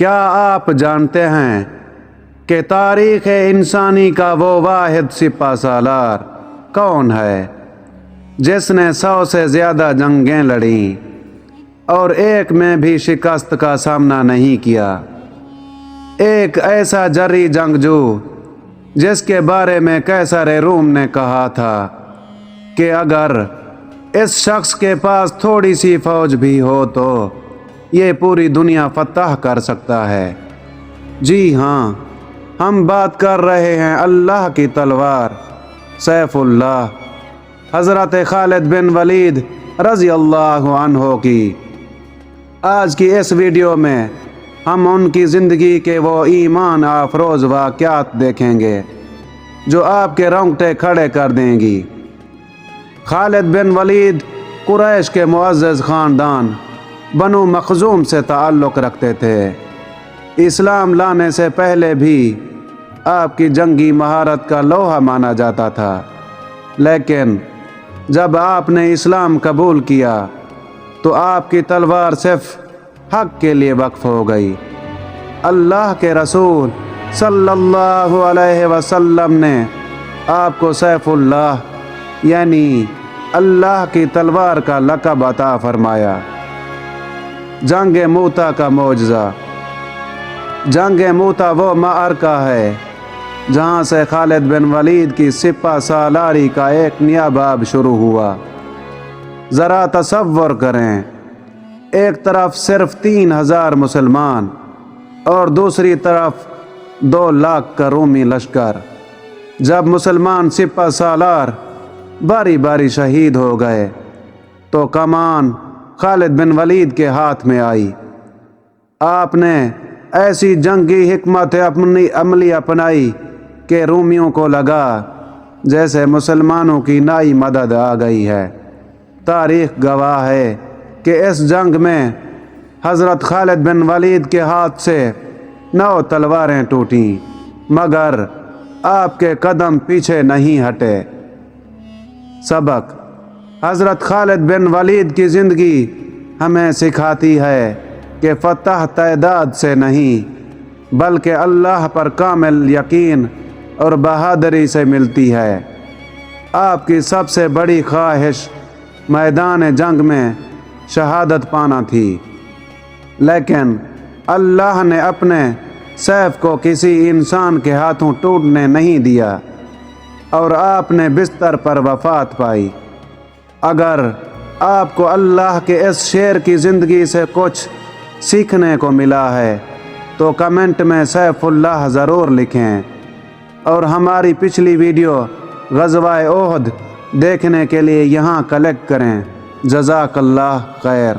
کیا آپ جانتے ہیں کہ تاریخ انسانی کا وہ واحد سپہ سالار کون ہے جس نے سو سے زیادہ جنگیں لڑیں اور ایک میں بھی شکست کا سامنا نہیں کیا؟ ایک ایسا جری جنگجو جس کے بارے میں کیسر روم نے کہا تھا کہ اگر اس شخص کے پاس تھوڑی سی فوج بھی ہو تو یہ پوری دنیا فتح کر سکتا ہے۔ جی ہاں ہم بات کر رہے ہیں اللہ کی تلوار، سیف اللہ۔ حضرت خالد بن ولید رضی اللہ عنہ کی۔ آج کی اس ویڈیو میں ہم ان کی زندگی کے وہ ایمان آفروز واقعات دیکھیں گے، جو آپ کے رونگٹے کھڑے کر دیں گی۔ خالد بن ولید قریش کے معزز خاندان۔ بنو مخزوم سے تعلق رکھتے تھے۔ اسلام لانے سے پہلے بھی آپ کی جنگی مہارت کا لوہا مانا جاتا تھا۔ لیکن جب آپ نے اسلام قبول کیا، تو آپ کی تلوار صرف حق کے لیے وقف ہو گئی۔ اللہ کے رسول صلی اللہ علیہ وسلم نے آپ کو سیف اللہ یعنی اللہ کی تلوار کا لقب عطا فرمایا۔ جنگ موتا کا معجزہ۔ جنگ موتا وہ معرکہ ہے، جہاں سے خالد بن ولید کی سپہ سالاری کا ایک نیا باب شروع ہوا۔ ذرا تصور کریں، ایک طرف صرف تین ہزار مسلمان اور دوسری طرف دو لاکھ کا رومی لشکر۔ جب مسلمان سپہ سالار باری باری شہید ہو گئے، تو کمان خالد بن ولید کے ہاتھ میں آئی۔ آپ نے ایسی جنگی حکمت اپنی عملی اپنائی کہ رومیوں کو لگا جیسے مسلمانوں کی نئی مدد آ گئی ہے۔ تاریخ گواہ ہے کہ اس جنگ میں حضرت خالد بن ولید کے ہاتھ سے نو تلواریں ٹوٹیں، مگر آپ کے قدم پیچھے نہیں ہٹے۔ سبق حضرت خالد بن ولید کی زندگی ہمیں سکھاتی ہے کہ فتح تعداد سے نہیں، بلکہ اللہ پر کامل یقین اور بہادری سے ملتی ہے۔ آپ کی سب سے بڑی خواہش میدان جنگ میں شہادت پانا تھی۔ لیکن اللہ نے اپنے سیف کو کسی انسان کے ہاتھوں ٹوٹنے نہیں دیا اور آپ نے بستر پر وفات پائی۔ اگر آپ کو اللہ کے اس شعر کی زندگی سے کچھ سیکھنے کو ملا ہے، تو کمنٹ میں سیف اللہ ضرور لکھیں۔ اور ہماری پچھلی ویڈیو غزوہ عہد دیکھنے کے لیے یہاں کلک کریں۔ جزاک اللہ خیر۔